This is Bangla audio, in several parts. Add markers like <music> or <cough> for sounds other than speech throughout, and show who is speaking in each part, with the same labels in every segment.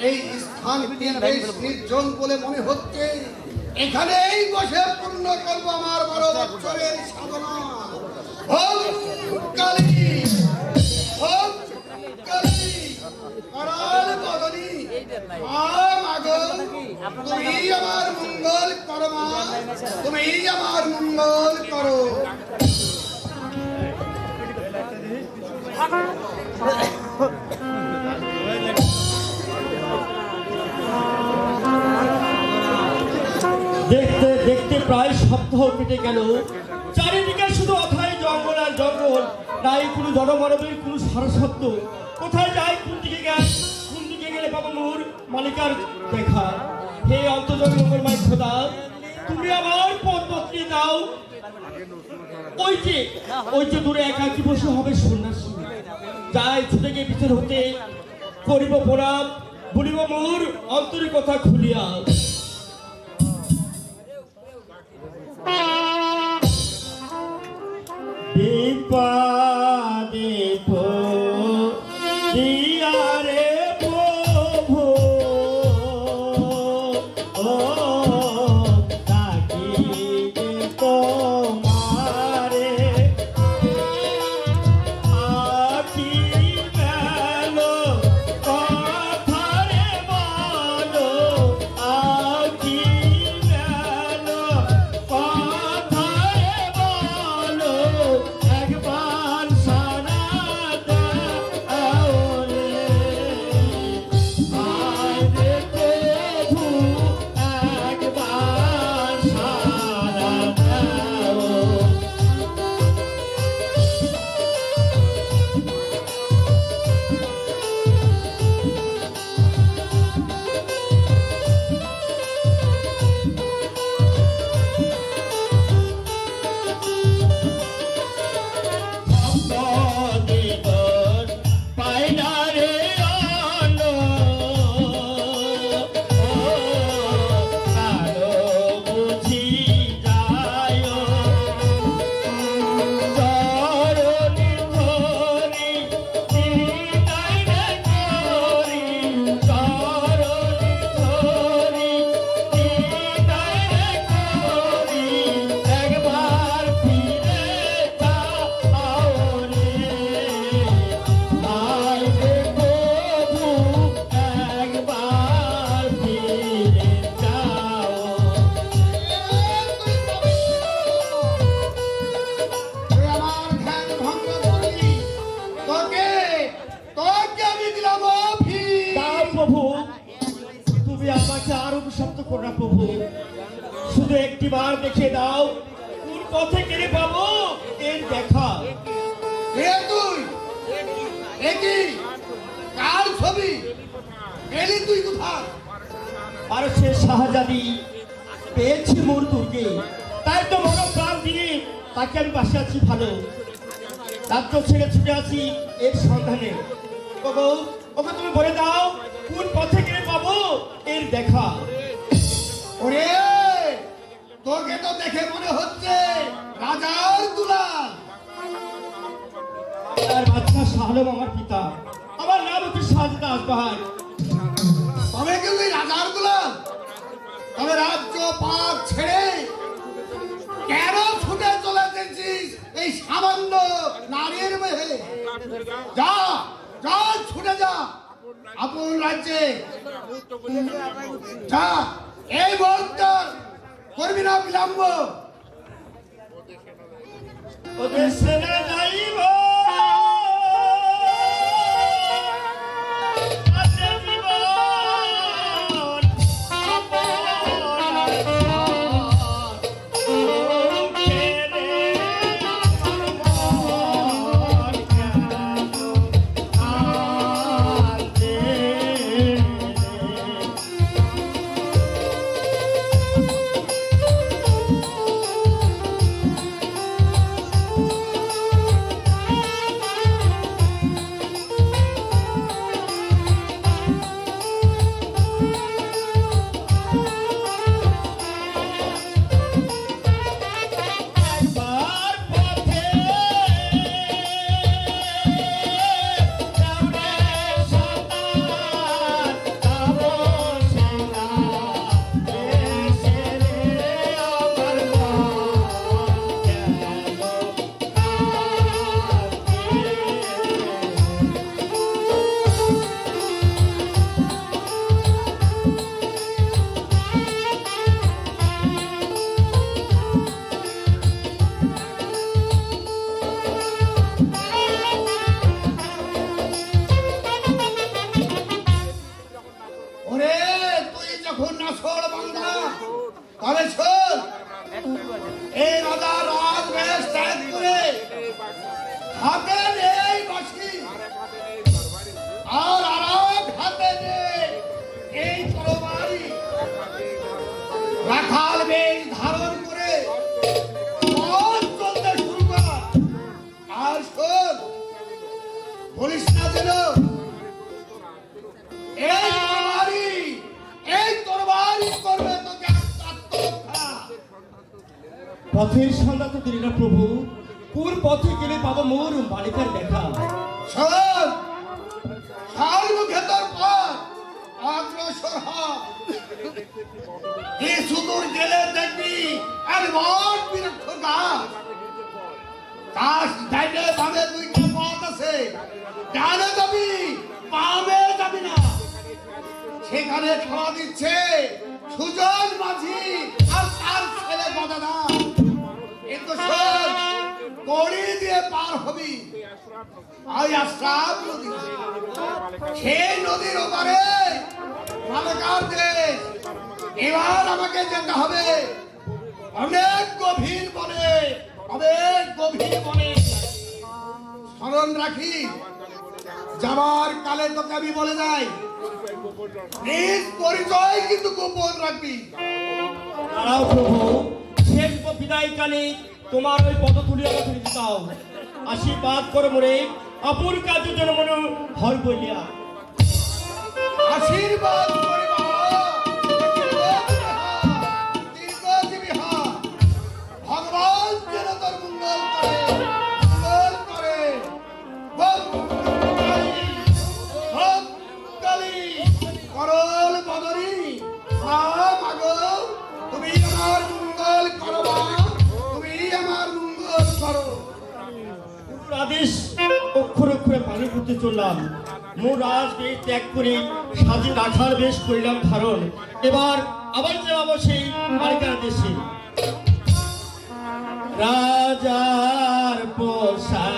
Speaker 1: এই স্থানটি বেশ নির্জন বলে মনে হচ্ছে। এখানে এই বসে পূর্ণ করব আমার বারো বছরের সাধনা। তুমি আমার মঙ্গল করো তুমি আমার মঙ্গল করো। <laughs>
Speaker 2: দেখতে দেখতে প্রায় সপ্তাহ কেটে গেল। চারিদিকে শুধু অথায় জঙ্গল আর জঙ্গল। নাই কোনো জনমানবের কোনো সারসত্ব কোথায় যায়, কোন দিকে গেল, কোন দিকে গেলে বাবা মোর মালিকার দেখা? হে অন্তর্জন মঙ্গলময় খোদা, তুমি আমার পদপত্নী দাও। ওই যে ওই যে দূরে একাকি বসে হবে সন্ন্যাসী। যাই ছুটে গিয়ে পিছন হতে করিব প্রণাম বলিব মোর অন্তরিক কথা খুলিয়া। বিপদে শুধু দেখে দাও। কোন পথে গেলে পাবো এর দেখা।
Speaker 1: কে তুই একই কার ছবি? এলি তুই কোথায়?
Speaker 2: আর সে শাহজাদি পেয়েছি মোর দুর্গে। তাই তো মনে প্রাণ দিয়ে তাকে আমি বাসে আছি ভালো। রাজ্য ছেড়ে ছুটে আছি এর সন্ধানে। ওগো ওকে তুমি বলে দাও কোন পথে গেলে পাবো এর দেখা।
Speaker 1: দেখে মনে হচ্ছে রাজার দুলাল।
Speaker 2: বাচ্চা শাহলম আমার পিতা। আমার নাম হচ্ছে শাহজাদা আসবাহার
Speaker 1: তবে কি তুই রাজার দুলাল? তবে রাজ্য পাক ছেড়ে কেন ছুটে চলে এসেছিস এই সামান্য নারীর মেহে যা যা, ছুটে যা। আপন রাজ্যে। যা, এই মুহূর্তে করবি না বিলম্ব
Speaker 2: ওদের সেনা যাইব
Speaker 1: হাতে
Speaker 2: মোর বালিকার দেখা
Speaker 1: গেলে দেখবি আছে। ডানে যাবি, বামে যাবি না। সেখানে খাওয়া দিচ্ছে সুজন মাঝি আর তার ছেলে গদাদা কিন্তু শোন কড়ি দিয়ে পার হবি। ওই আশ্রাম নদী। সেই নদীর ওপারে মালাকার দেশ। এবার আমাকে যেতে হবে। অনেক গভীর বনে, অনেক গভীর বনে। স্মরণ রাখি, যাবার কালে তোকে আমি বলে যাই। নিজ পরিচয় কিন্তু গোপন রাখবি।
Speaker 2: দাঁড়াও প্রভু, শেষ বিদায় কালে তোমার ওই পদ তুলি দিতে দাও। আশীর্বাদ করো মরে। অপুর কাজে জন্য মনে হয় বলিয়া।
Speaker 1: আশীর্বাদ
Speaker 2: অক্ষর অক্ষরে পানি করতে চললাম। বেশ ত্যাগ করে সাজে রাখার বেশ করলাম ধারণ এবার আবার যাব সেই মালিকার দেশে। রাজার পোশাক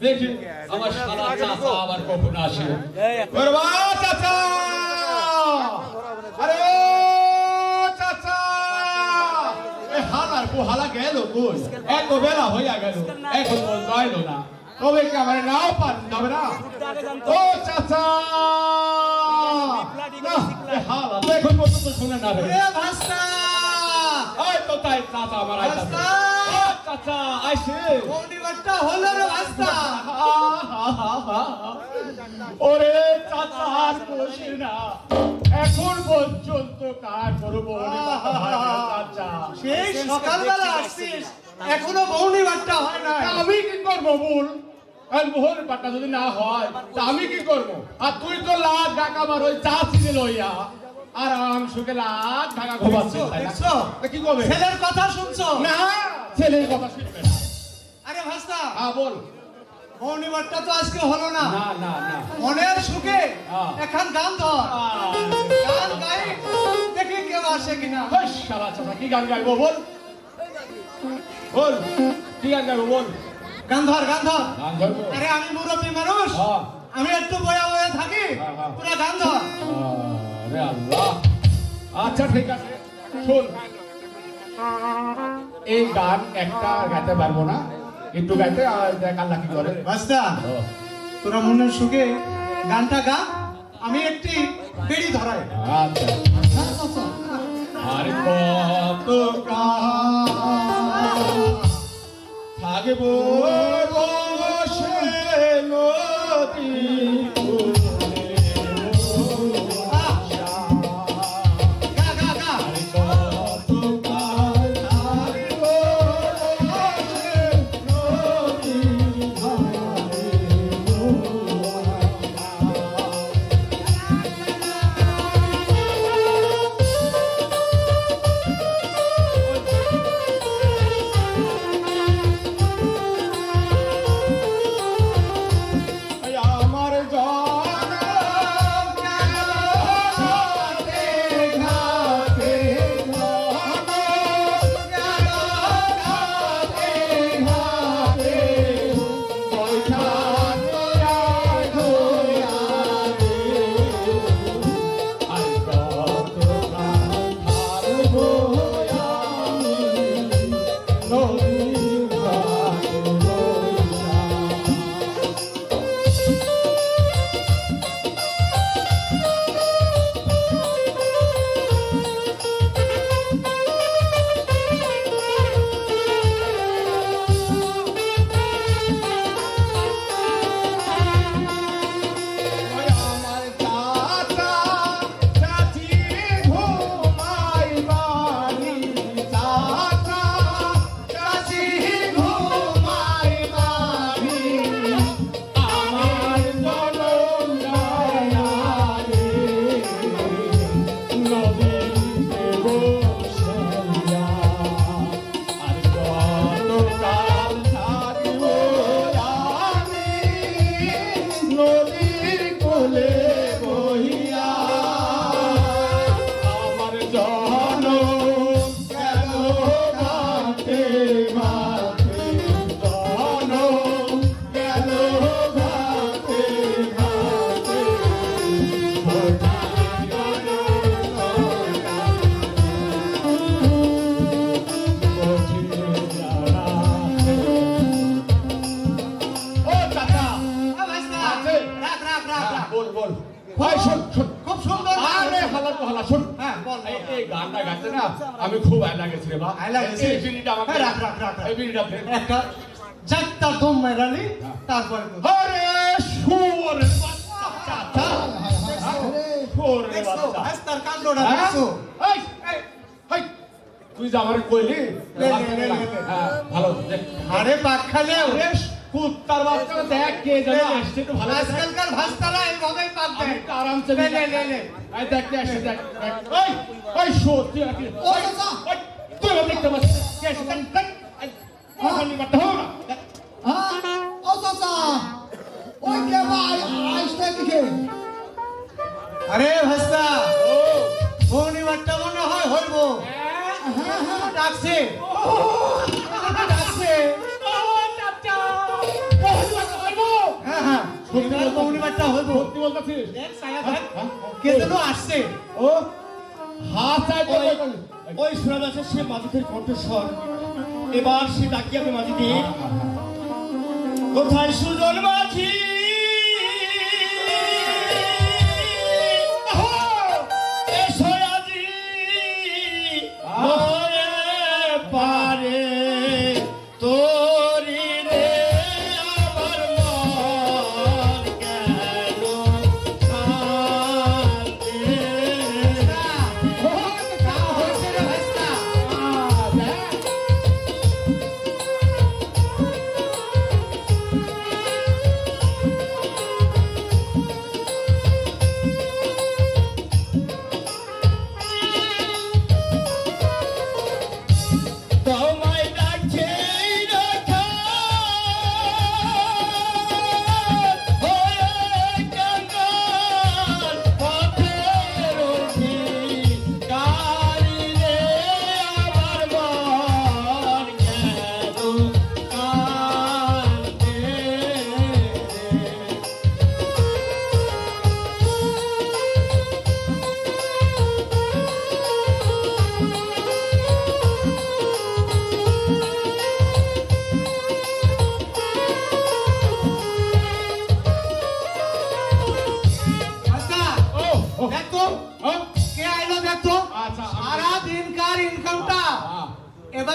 Speaker 2: দেখি আমার সারা চাচা আবার কখন আসে? চাচা! আরে চাচা! হালার কো গেল কই? এত বেলা হইয়া গেল এখন পর্যন্ত আইল না। তবে কি আমার নাও পান যাবে না? ও চাচা! না হালা এখন পর্যন্ত শুনে না রে। ওই তো তাই চাচা আমার আইতা
Speaker 1: ভাস্তা!
Speaker 2: ও চাচা আইছে ওরে চাচা আর না। এখন পর্যন্ত কার করব চাচা?
Speaker 3: সেই সকালবেলা আসছিস এখনও বৌনি বাট্টা হয় না
Speaker 2: আমি কি করব
Speaker 3: বল? আর মোহন পাট্টা যদি না হয় তা আমি কি করব? আর তুই তো লাখ টাকা আমার ওই চা চিনে লইয়া আর অংশকে লাখ?
Speaker 4: দেখছ?
Speaker 3: তা কি করবে?
Speaker 4: ছেলের কথা শুনছো?
Speaker 3: না। ছেলের কথা শুনবে না
Speaker 4: আরে ভাস্তা
Speaker 3: হ্যাঁ বল।
Speaker 4: মৌনিবারটা তো আজকে হলো না।
Speaker 3: না না না।
Speaker 4: মনের সুখে
Speaker 3: হ্যাঁ।
Speaker 4: এখন গান ধর। গান গাই দেখি কেউ আসে কিনা।
Speaker 3: শালা চাচা, কি গান গাইবো বল। বল কি গান গাইবো বল।
Speaker 4: গান ধর গান ধর। আরে আমি মুরব্বী মানুষ।
Speaker 3: হ্যাঁ।
Speaker 4: আমি একটু বয়া বয়া থাকি।
Speaker 3: হ্যাঁ।
Speaker 4: পুরা গান ধর।
Speaker 3: আরে আল্লাহ। আচ্ছা ঠিক আছে। শোন। এই গান একটা গাইতে পারব না। একটু গাইতে দেখ আল্লাহ কি করে।
Speaker 4: ভাস্তা তোরা মনের সুখে গানটা গা। আমি একটি বেড়ি ধরাই।
Speaker 3: আচ্ছা। আরে কত থাকব বসে নদী।
Speaker 4: ভাস্তার কাণ্ডটা
Speaker 3: হ্যাঁ?
Speaker 4: দেখছ?
Speaker 3: এই, এই, এই, তুই যে আমার কইলি। হ্যাঁ, ভালো
Speaker 4: আরে পাক
Speaker 3: আরে কুত্তার বাচ্চা দেখ কে
Speaker 4: লে।
Speaker 3: আসছে একটু ভালো দেখ।
Speaker 4: আজকালকার ভাস্তারা এইভাবেই পাক দেয়।
Speaker 3: আরামসে দেখ কে আসছে দেখ ওই ওই ওই তুই দেখতে পাচ্ছিস। কে আসছে? দেখ দেখ এই, ওখানে না
Speaker 4: আরে ভাস্তা পূর্ণিমারটা মনে হয় হইব।
Speaker 5: হ্যাঁ।
Speaker 4: ডাকছে। ডাকছে। হ্যাঁ হ্যাঁ পূর্ণিমারটা হইব।
Speaker 3: সত্যি বলতেছিস।
Speaker 4: কে যেন আসছে।
Speaker 3: ও হাত
Speaker 2: ওই- ওই সে মাজিদের কণ্ঠস্বর। এবার সে ডাকি আমি দিয়ে। কোথায় সুজন মাঝি?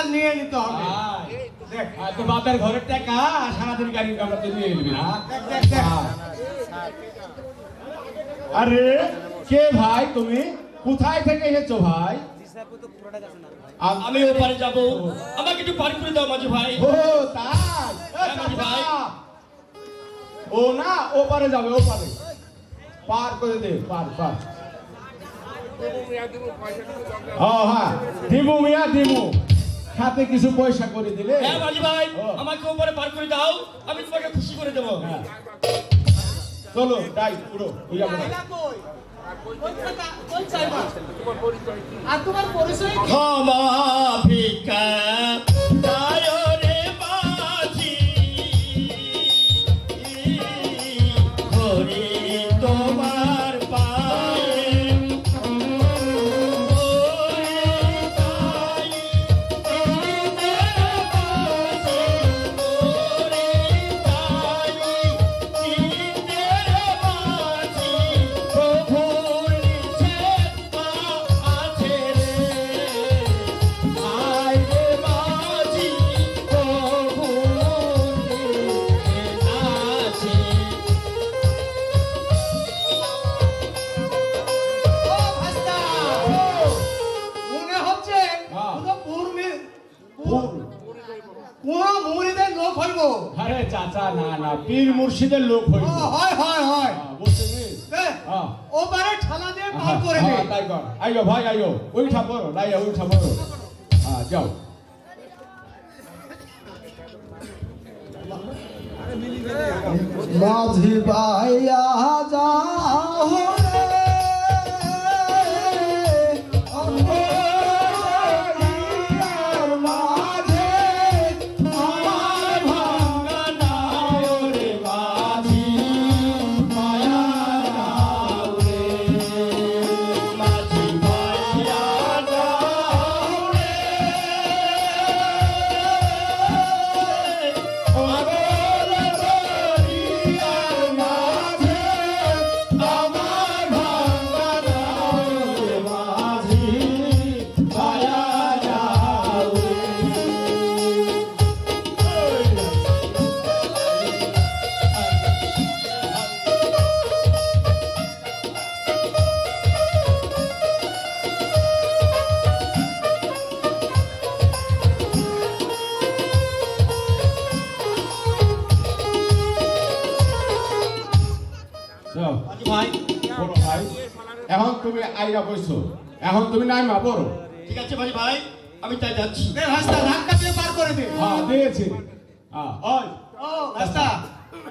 Speaker 4: নিয়ে নিতে হবে।
Speaker 3: তো বাপের ঘরের টাকা সারাদিন গাড়ি আমরা তুই নিয়ে নিবি না
Speaker 4: দেখ
Speaker 3: আরে কে ভাই তুমি? কোথায় থেকে এসেছ ভাই? আম-
Speaker 6: ওপারে যাব। আমাকে একটু পার করে দাও মাঝি ভাই।
Speaker 3: ও তাই?
Speaker 6: হ্যাঁ, মাঝি ভাই।
Speaker 3: ও না ও পারে যাবে ও পারে। পার করে দে পার পার। হ্যাঁ। দিমু মিয়া দিমু সাথে কিছু পয়সা করে দিলে?
Speaker 6: হ্যাঁ মাঝি ভাই আমাকে উপরে পার করে দাও আমি তোমাকে খুশি করে দেবো।
Speaker 3: হ্যাঁ। চলো তাই পুরো বুঝা
Speaker 2: আর তোমার পরিচয় কি?
Speaker 6: ক্ষমা ভিক্ষা
Speaker 3: মুর্শিদের লোক
Speaker 4: হয়
Speaker 3: হইব
Speaker 4: হয় হয় হয়।
Speaker 3: হ্যাঁ, বুঝছিস
Speaker 4: এ,
Speaker 3: হ্যাঁ।
Speaker 4: ঠালা দিয়ে পার করে দে
Speaker 3: হ্যাঁ, তাই কর। আইও ভাই আইও উঠা পড়ো লাইয়া উঠা পড়ো। হ্যাঁ যাও।
Speaker 2: মাঝি ভাইয়া যাও
Speaker 3: বসছো এখন তুমি নাই মা পড়ো।
Speaker 6: ঠিক আছে ভাই ভাই আমি তাই যাচ্ছি।
Speaker 4: দে রাস্তা ধাক্কা দিয়ে পার করে দে।
Speaker 3: হ্যাঁ দিয়েছি। হ্যাঁ ওই
Speaker 4: ও রাস্তা।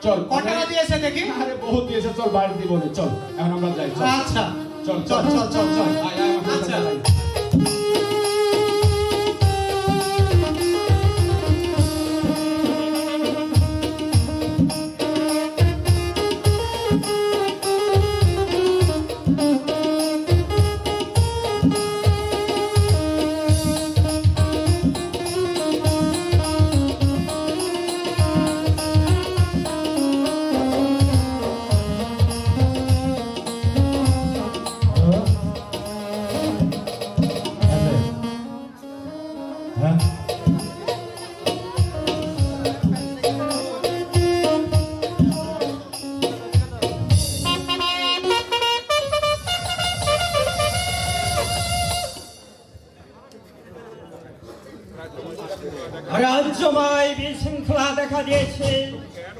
Speaker 3: চল
Speaker 4: কত টাকা দিয়েছে দেখি?
Speaker 3: আরে বহুত দিয়েছে চল বাড়ি দিব চল এখন আমরা যাই চল।
Speaker 4: আচ্ছা।
Speaker 3: চল
Speaker 4: চল চল চল। চল
Speaker 3: আয়, আয়,
Speaker 4: আচ্ছা।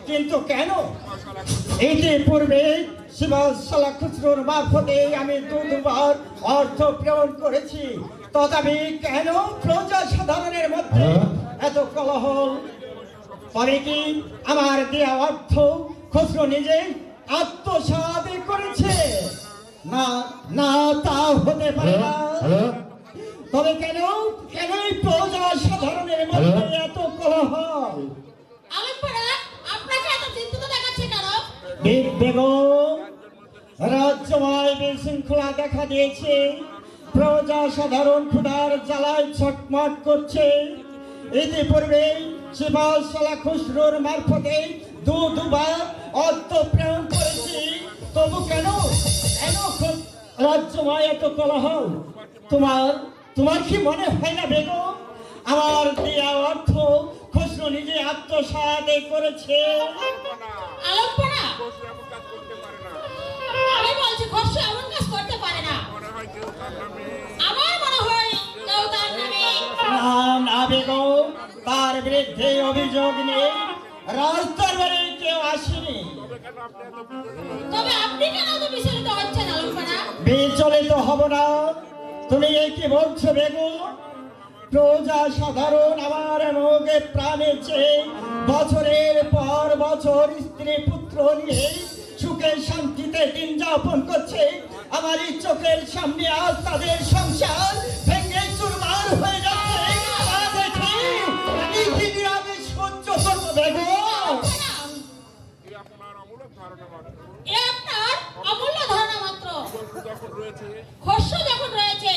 Speaker 6: কিন্তু কেন? ইতিপূর্বে শিবশালা খুচরোর মারফতে আমি দু দুবার অর্থ প্রেরণ করেছি। তথাপি কেন প্রজা সাধারণের মধ্যে এত কলহল তবে কি আমার দেওয়া অর্থ খুচরো নিজে আত্মসাৎ করেছে? না না তা হতে পারে না। তবে কেন কেন প্রজা সাধারণের মধ্যে এত কলহ?
Speaker 7: আলেমপাড়া
Speaker 6: বেগম রাজ্যময় বিশৃঙ্খলা দেখা দিয়েছে। প্রজা সাধারণ ক্ষুধার জ্বালায় ছটমট করছে। ইতিপূর্বে শিবাশালা খুসরোর মারফতে দু দুবার অর্থ প্রেরণ করেছি। তবু কেন? রাজ্যময় এত কলহ তোমার তোমার কি মনে হয় না বেগম? আমার দেয়া অর্থ খসরু নিজে আত্মসাৎ করেছে।
Speaker 7: আলম্পনা আমি বলছি খসরু এমন কাজ করতে পারে না। আমার মনে হয় কেউ তার নামে
Speaker 6: না না বেগম তার বিরুদ্ধে অভিযোগ নেই। রাজদরবারে কেউ আসেনি।
Speaker 7: তবে আপনি কেন তো বিচলিত হচ্ছেন আলম্পনা
Speaker 6: বিচলিত হব না। তুমি এই কি বলছো বেগম? প্রজা সাধারণ আমার মুখে প্রাণে চেয়ে বছরের পর বছর স্ত্রী পুত্র নিয়ে সুখে শান্তিতে দিন যাপন করছে। আমার এই চোখের সামনে আজ তাদের সংসার ভেঙে চুরমার হয়ে যাচ্ছে। দেখে আমি সহ্য করব
Speaker 7: এ আপনার ধারণা খসরু যখন রয়েছে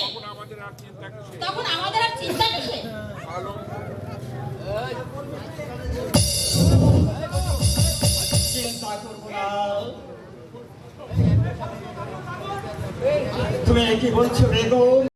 Speaker 7: তখন আমাদের আর চিন্তা কিসে
Speaker 6: চিন্তা করব না। তুমি কি বলছো বেগম?